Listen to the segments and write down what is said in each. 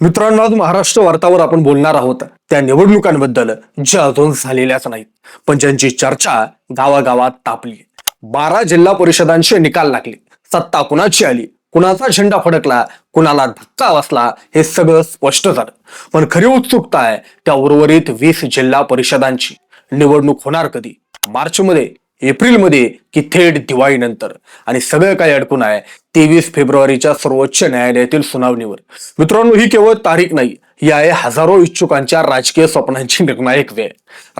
मित्रांनो आज महाराष्ट्र वार्तावर आपण बोलणार आहोत. त्या निवडणुकांबद्दल ज्या अजून झालेल्याच नाहीत पण ज्यांची चर्चा गावागावात तापली बारा जिल्हा परिषदांचे निकाल लागले. सत्ता कुणाची आली? कुणाचा झेंडा फडकला? कुणाला धक्का बसला? हे सगळं स्पष्ट झालं. पण खरी उत्सुकता आहे त्या उर्वरित वीस जिल्हा परिषदांची. निवडणूक होणार कधी? मार्च एप्रिलमध्ये एप्रिलमध्ये की थेट दिवाळीनंतर. आणि सगळं काही अडकून आहे तेवीस फेब्रुवारीच्या सर्वोच्च न्यायालयातील सुनावणीवर. मित्रांनो ही केवळ तारीख नाही ही आहे हजारो इच्छुकांच्या राजकीय स्वप्नांची निर्णायक वेळ.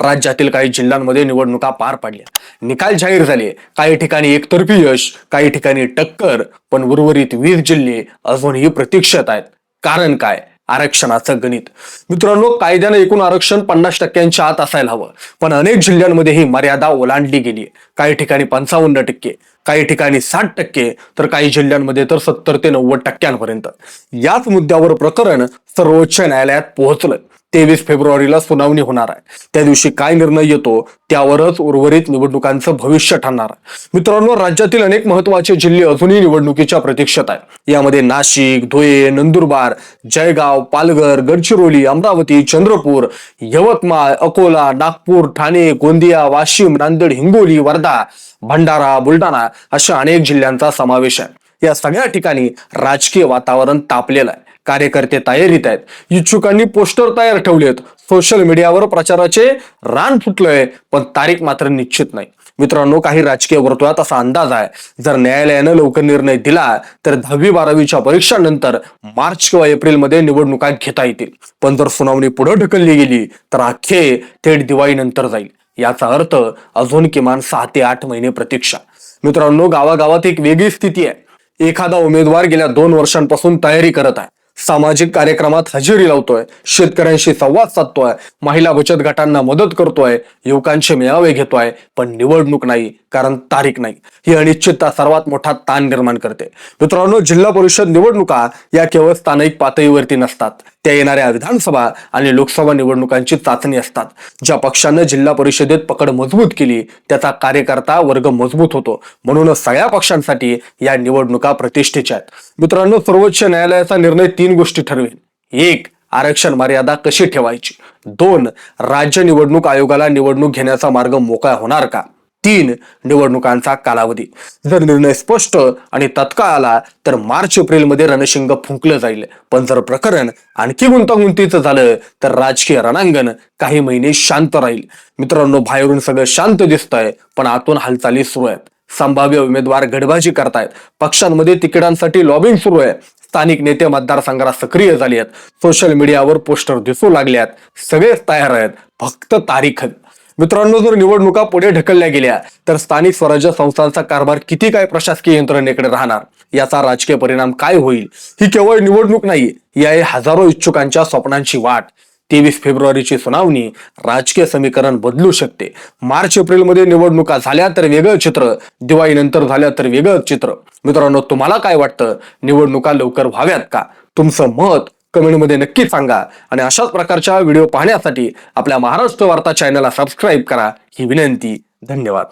राज्यातील काही जिल्ह्यांमध्ये निवडणुका पार पडल्या. निकाल जाहीर झाले. काही ठिकाणी एकतर्फी यश काही ठिकाणी टक्कर पण उर्वरित वीस जिल्हे अजूनही प्रतीक्षेत आहेत. कारण काय? आरक्षणाचं गणित. मित्रांनो कायद्यानं एकूण आरक्षण पन्नास टक्क्यांच्या आत असायला हवं. पण अनेक जिल्ह्यांमध्ये ही मर्यादा ओलांडली गेली काही ठिकाणी पंचावन्न टक्के काही ठिकाणी साठ टक्के तर काही जिल्ह्यांमध्ये तर सत्तर ते नव्वद टक्क्यांपर्यंत. याच मुद्द्यावर प्रकरण सर्वोच्च न्यायालयात पोहोचलं तेवीस फेब्रुवारीला सुनावणी होणार आहे. त्या दिवशी काय निर्णय येतो त्यावरच उर्वरित निवडणुकांचं भविष्य ठरणार आहे. मित्रांनो राज्यातील अनेक महत्त्वाचे जिल्हे अजूनही निवडणुकीच्या प्रतीक्षेत आहे यामध्ये नाशिक धुळे नंदुरबार जळगाव पालघर गडचिरोली अमरावती चंद्रपूर यवतमाळ अकोला नागपूर ठाणे गोंदिया वाशिम नांदेड हिंगोली वर्धा भंडारा बुलढाणा अशा अनेक जिल्ह्यांचा समावेश आहे. या सगळ्या ठिकाणी राजकीय वातावरण तापलेलं आहे. कार्यकर्ते तयारीत आहेत. इच्छुकांनी पोस्टर तयार ठेवलेत सोशल मीडियावर प्रचाराचे रान फुटलंय पण तारीख मात्र निश्चित नाही. मित्रांनो काही राजकीय वर्तुळात असा अंदाज आहे. जर न्यायालयानं लवकर निर्णय दिला तर दहावी बारावीच्या परीक्षांनंतर मार्च किंवा एप्रिलमध्ये निवडणुका घेता येतील. पण जर सुनावणी पुढे ढकलली गेली तर अख्खे थेट दिवाळीनंतर जाईल. याचा अर्थ अजून किमान सहा ते आठ महिने प्रतीक्षा. मित्रांनो गावागावात एक वेगळी स्थिती आहे. एखादा उमेदवार गेल्या दोन वर्षांपासून तयारी करत आहे. सामाजिक कार्यक्रमात हजेरी लावतोय शेतकऱ्यांशी संवाद साधतोय महिला बचत गटांना मदत करतोय युवकांचे मेळावे घेतोय पण निवडणूक नाही कारण तारीख नाही. ही अनिश्चितता सर्वात मोठा ताण निर्माण करते. मित्रांनो जिल्हा परिषद निवडणुका या केवळ स्थानिक पातळीवरती नसतात. त्या येणाऱ्या विधानसभा आणि लोकसभा निवडणुकांची चाचणी असतात. ज्या पक्षानं जिल्हा परिषदेत पकड मजबूत केली त्याचा कार्यकर्ता वर्ग मजबूत होतो. म्हणूनच सगळ्या पक्षांसाठी या निवडणुका प्रतिष्ठेच्या आहेत. मित्रांनो सर्वोच्च न्यायालयाचा निर्णय तीन गोष्टी ठरवेन. एक आरक्षण मर्यादा कशी ठेवायची? दोन राज्य निवडणूक आयोगाला निवडणूक घेण्याचा मार्ग मोकळा होणार का? तीन निवडणुकांचा कालावधी. जर निर्णय स्पष्ट आणि तत्काळ आला तर मार्च एप्रिलमध्ये रणशिंग फुंकलं जाईल. पण जर प्रकरण आणखी गुंतागुंतीचं झालं तर राजकीय रणांगण काही महिने शांत राहील. मित्रांनो बाहेरून सगळं शांत दिसतंय पण आतून हालचाली सुरू आहेत. संभाव्य उमेदवार गडबाजी करतायत. पक्षांमध्ये तिकिटांसाठी लॉबिंग सुरू आहे. स्थानिक नेते मतदारसंघाला सक्रिय झाले आहेत. सोशल मीडियावर पोस्टर दिसू लागले आहेत सगळेच तयार आहेत. फक्त तारीख. मित्रांनो जर निवडणुका पुढे ढकलल्या गेल्या तर स्थानिक स्वराज्य संस्थांचा कारभार किती काय प्रशासकीय यंत्रणेकडे राहणार? याचा राजकीय परिणाम काय होईल? ही केवळ निवडणूक नाही या हजारो इच्छुकांच्या स्वप्नांची वाट. तेवीस फेब्रुवारीची सुनावणी राजकीय समीकरण बदलू शकते. मार्च एप्रिलमध्ये निवडणुका झाल्या तर वेगळं चित्र दिवाळीनंतर झाल्या तर वेगळं चित्र. मित्रांनो तुम्हाला काय वाटतं? निवडणुका लवकर व्हाव्यात का? तुमचं मत कमेंटमध्ये नक्की सांगा आणि अशाच प्रकारच्या व्हिडिओ पाहण्यासाठी आपल्या महाराष्ट्र वार्ता चॅनलला सबस्क्राईब करा. ही विनंती. धन्यवाद.